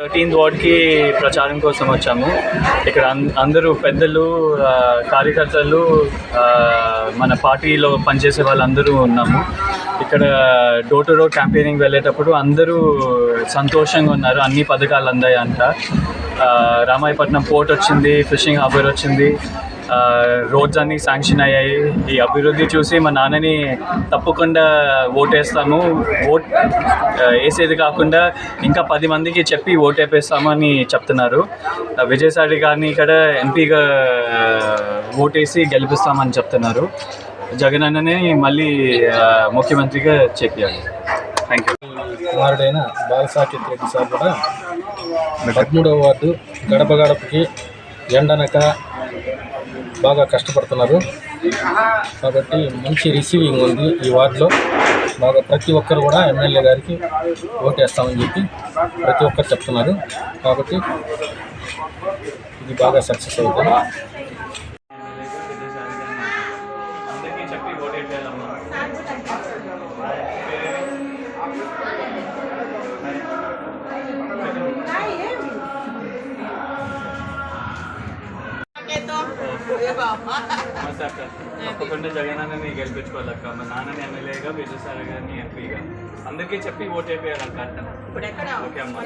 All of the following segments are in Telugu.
థర్టీన్త్ వార్డ్కి ప్రచారం కోసం వచ్చాము ఇక్కడ అందరూ పెద్దలు కార్యకర్తలు మన పార్టీలో పనిచేసే వాళ్ళందరూ ఉన్నాము ఇక్కడ డోర్ టు డోర్ క్యాంపెయినింగ్ వెళ్ళేటప్పుడు అందరూ సంతోషంగా ఉన్నారు అన్ని పథకాలు అందాయంట రామాయపట్నం పోర్ట్ వచ్చింది ఫిషింగ్ హార్బర్ వచ్చింది రోడ్స్ అన్ని శాంక్షన్ అయ్యాయి ఈ అభివృద్ధి చూసి మా నాన్నని తప్పకుండా ఓటేస్తాము ఓట్ వేసేది కాకుండా ఇంకా పది మందికి చెప్పి ఓటేపేస్తామని చెప్తున్నారు విజయసాయి గారిని ఇక్కడ ఎంపీగా ఓటేసి గెలిపిస్తామని చెప్తున్నారు జగన్ అన్ననే మళ్ళీ ముఖ్యమంత్రిగా చెప్పాడు థ్యాంక్ యూ కుమారుడైన బాలసాకిత్ రెడ్డి సార్ కూడా పద్మూడవ వార్డు గడప గడపకి ఎండనక బాగా కష్టపడుతున్నారు కాబట్టి మంచి రిసీవింగ్ ఉంది ఈ వార్డులో బాగా ప్రతి ఒక్కరు కూడా ఎమ్మెల్యే గారికి ఓటేస్తామని చెప్పి ప్రతి ఒక్కరు చెప్తున్నారు కాబట్టి ఇది బాగా సక్సెస్ అవుతుంది అందరికీ చెప్పి ఓటేట్ తప్పకుండా జగనన్నని గెలిపించుకోవాలక్క మా నాన్నని ఎమ్మెల్యేగా విజయసాయి గారిని ఎంపీగా అందరికీ చెప్పి ఓటేపోయారక్క ఓకే అమ్మా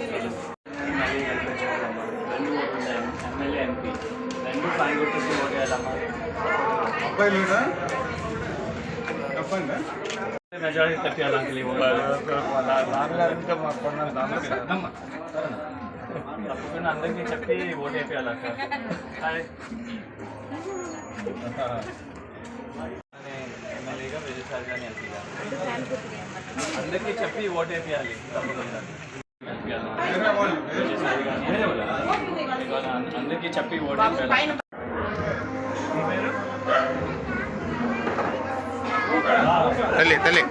మళ్ళీ గెలిపించుకోవాలమ్మా రెండు ఓట్లు ఎమ్మెల్యే ఎంపీ రెండు ఫైవ్ ఓటేసి ఓటేయాలమ్మా అబ్బాయిలు చెప్పండి మెజారిటీ తప్పియాలంకల్ మాకు అండకి చప్పి ఓటిపి అలక ఐ నేను మెయిల్ గా వేసే సర్జని వచ్చింది అండకి చప్పి ఓటిపి అల కండి కండి కండి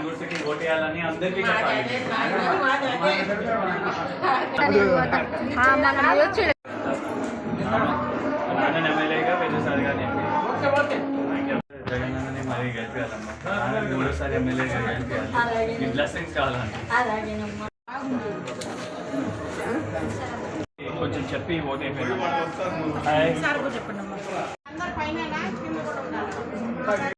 ಯೂನಿವರ್ಸಿಟಿ ಓಟಿ ಅಲ್ಲನೇ ಅಂದರ್ಲಿ నాన్న ఎమ్మెల్యేగా పెద్దసారి గారు జగన్ మరి గెలిపేయాలమ్మా మూడోసారి ఎమ్మెల్యేగా గెలిపేయాలి బ్లెస్సింగ్స్ కావాలమ్మా కొంచెం చెప్పి ఓటే సార్ చెప్పండి